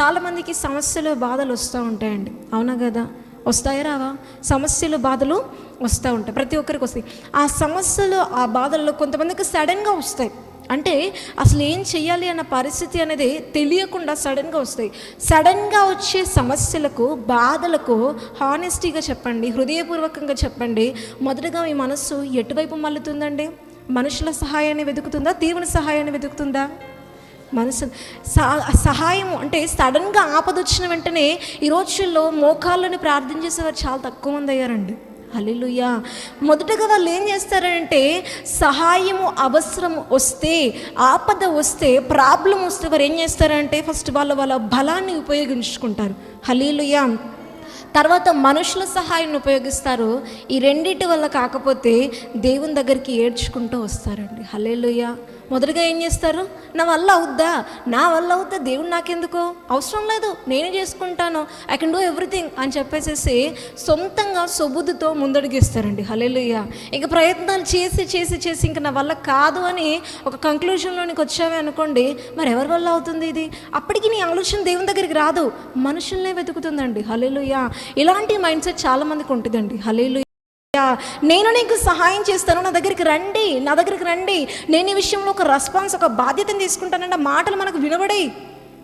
చాలామందికి సమస్యలు బాధలు వస్తూ ఉంటాయండి. అవునా కదా? వస్తాయా రావా? సమస్యలు బాధలు వస్తూ ఉంటాయి. ప్రతి ఒక్కరికి వస్తాయి. ఆ సమస్యలు ఆ బాధల్లో కొంతమందికి సడన్గా వస్తాయి. అంటే అసలు ఏం చెయ్యాలి అన్న పరిస్థితి అనేది తెలియకుండా సడన్గా వస్తాయి. సడన్గా వచ్చే సమస్యలకు బాధలకు హానెస్టీగా చెప్పండి హృదయపూర్వకంగా చెప్పండి. మొదటగా మీ మనస్సు ఎటువైపు మల్లుతుందండి మనుషుల సహాయాన్ని వెతుకుతుందా? దేవుని సహాయాన్ని వెతుకుతుందా? మనసు. సహాయం అంటే సడన్గా ఆపద వచ్చిన వెంటనే ఈ రోజుల్లో మోకాళ్ళని ప్రార్థన చేసేవారు చాలా తక్కువ మంది అయ్యారండి. హల్లెలూయా. మొదటగా వాళ్ళు ఏం చేస్తారంటే సహాయము అవసరం వస్తే ఆపద వస్తే ప్రాబ్లం వస్తే వారు ఏం చేస్తారంటే ఫస్ట్ వాళ్ళ వాళ్ళ బలాన్ని ఉపయోగించుకుంటారు. హలీలుయా తర్వాత మనుషుల సహాయాన్ని ఉపయోగిస్తారు. ఈ రెండింటి వల్ల కాకపోతే దేవుని దగ్గరికి ఏడ్చుకుంటూ వస్తారండి. హలేలుయా మొదటగా ఏం చేస్తారు? నా వల్ల అవుద్దా? నా వల్ల అవుద్దా? దేవుడు నాకెందుకు? అవసరం లేదు. నేనే చేసుకుంటాను. ఐ కెన్ డూ ఎవ్రీథింగ్ అని చెప్పేసేసి సొంతంగా సొబుద్దుతో ముందడిగిస్తారండి. హలేలుయ్య ఇక ప్రయత్నాలు చేసి చేసి చేసి ఇంక నా వల్ల కాదు అని ఒక కంక్లూషన్లోనికి వచ్చావే అనుకోండి మరి ఎవరి వల్ల అవుతుంది ఇది? అప్పటికి నీ ఆలోచన దేవుని దగ్గరికి రాదు. మనుషుల్నే వెతుకుతుందండి. హలేలుయ్య ఇలాంటి మైండ్ సెట్ చాలా మందికి ఉంటుందండి. హలేలు నేను నీకు సహాయం చేస్తాను నా దగ్గరికి రండి నా దగ్గరికి రండి. నేను ఈ విషయంలో ఒక రెస్పాన్స్ ఒక బాధ్యతను తీసుకుంటానంటే మాటలు మనకు వినబడే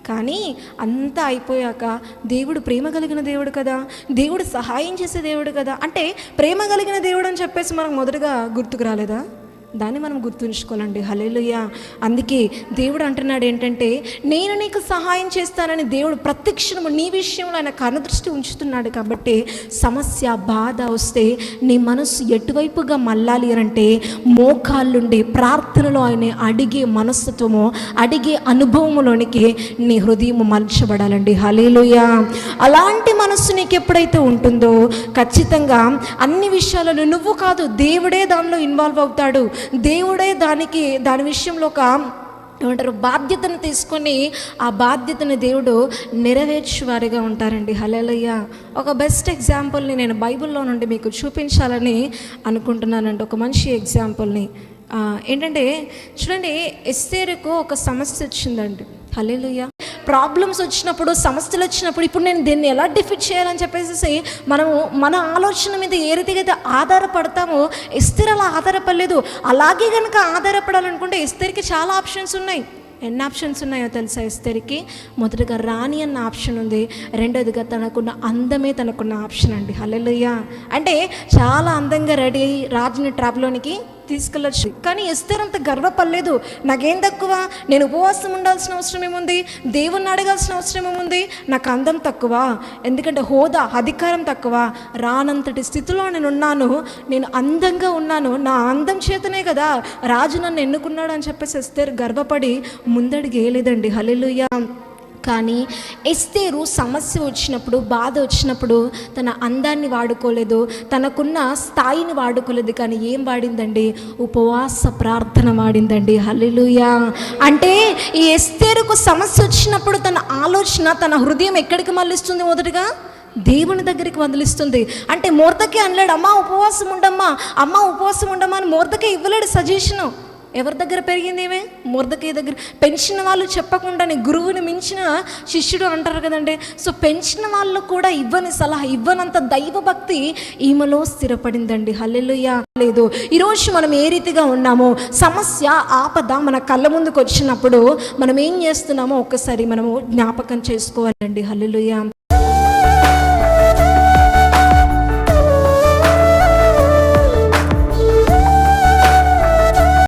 కానీ అంతా అయిపోయాక దేవుడు ప్రేమ కలిగిన దేవుడు కదా దేవుడు సహాయం చేసే దేవుడు కదా. అంటే ప్రేమ కలిగిన దేవుడు అని చెప్పేసి మనకు మొదటగా గుర్తుకు రాలేదా? దాన్ని మనం గుర్తుంచుకోవాలండి. హలేలుయ్య అందుకే దేవుడు అంటున్నాడు ఏంటంటే నేను నీకు సహాయం చేస్తానని దేవుడు ప్రత్యక్షము నీ విషయంలో ఆయన కనుదృష్టి ఉంచుతున్నాడు కాబట్టి సమస్య బాధ వస్తే నీ మనసు ఎటువైపుగా మళ్ళాలి అంటే మోకాళ్ళుండి ప్రార్థనలో ఆయన అడిగే మనస్తత్వము అడిగే అనుభవములోనికి నీ హృదయం మలచబడాలండి. హలేలుయ్య అలాంటి మనస్సు నీకు ఎప్పుడైతే ఉంటుందో ఖచ్చితంగా అన్ని విషయాలలో నువ్వు కాదు దేవుడే దానిలో ఇన్వాల్వ్ అవుతాడు. దేవుడే దానికి దాని విషయంలో ఒక ఏమంటారు బాధ్యతను తీసుకొని ఆ బాధ్యతను దేవుడు నెరవేర్చేవారిగా ఉంటారండి. హలలయ్య ఒక బెస్ట్ ఎగ్జాంపుల్ని నేను బైబిల్లో నుండి మీకు చూపించాలని అనుకుంటున్నానండి. ఒక మంచి ఎగ్జాంపుల్ని ఏంటంటే చూడండి ఎస్తేరుకు ఒక సమస్య వచ్చిందండి. హలేలుయ్య ప్రాబ్లమ్స్ వచ్చినప్పుడు సమస్యలు వచ్చినప్పుడు ఇప్పుడు నేను దీన్ని ఎలా డిఫిట్ చేయాలని చెప్పేసి మనము మన ఆలోచన మీద ఏ రీతిగా అయితే ఆధారపడతామో ఇస్తేర్ అలా ఆధారపడలేదు. అలాగే కనుక ఆధారపడాలనుకుంటే ఎస్తేర్కి చాలా ఆప్షన్స్ ఉన్నాయి. ఎన్ని ఆప్షన్స్ ఉన్నాయో తెలుసా ఇస్తేరికి? మొదటగా రాణి అన్న ఆప్షన్ ఉంది. రెండోదిగా తనకున్న అందమే తనకున్న ఆప్షన్ అండి. హలెలుయ్యా అంటే చాలా అందంగా రెడీ అయ్యి రాజుని ట్రాప్లోనికి తీసుకెళ్ళచ్చు. కానీ ఎస్తేర్ అంత గర్వపడలేదు. నాకేం తక్కువ? నేను ఉపవాసం ఉండాల్సిన అవసరం ఏముంది? దేవుణ్ణి అడగాల్సిన అవసరం ఏముంది? నాకు అందం తక్కువ. ఎందుకంటే హోదా అధికారం తక్కువ. రానంతటి స్థితిలో నేను ఉన్నాను నేను అందంగా ఉన్నాను. నా అందం చేతనే కదా రాజు నన్ను ఎన్నుకున్నాడు అని చెప్పేసి ఎస్తేర్ గర్వపడి ముందడిగేయలేదండి హలెలుయ్యా కానీ ఎస్తేరు సమస్య వచ్చినప్పుడు బాధ వచ్చినప్పుడు తన అందాన్ని వాడుకోలేదు తనకున్న స్థాయిని వాడుకోలేదు కానీ ఏం వాడిందండి? ఉపవాస ప్రార్థన వాడిందండి. హల్లెలూయా. అంటే ఈ ఎస్తేరుకు సమస్య వచ్చినప్పుడు తన ఆలోచన తన హృదయం ఎక్కడికి మళ్ళిస్తుంది మొదటగా? దేవుని దగ్గరికి వదిలిస్తుంది అంటే మూర్తకే అనలేడు అమ్మా ఉపవాసం ఉండమ్మా అమ్మ ఉపవాసం ఉండమ్మా అని మూర్తకే ఇవ్వలేడు సజెషను. ఎవరి దగ్గర పెరిగింది ఏమే దగ్గర. పెంచిన వాళ్ళు చెప్పకుండానే గురువుని మించిన శిష్యుడు అంటారు కదండి. సో పెంచిన వాళ్ళు కూడా ఇవ్వని సలహా ఇవ్వనంత దైవ భక్తి ఈమెలో స్థిరపడిందండి. హల్లెలుయ్యా లేదు. ఈరోజు మనం ఏ రీతిగా ఉన్నామో సమస్య ఆపద మన కళ్ళ ముందుకు వచ్చినప్పుడు మనం ఏం చేస్తున్నామో ఒక్కసారి మనము జ్ఞాపకం చేసుకోవాలండి. హల్లెలుయ్యా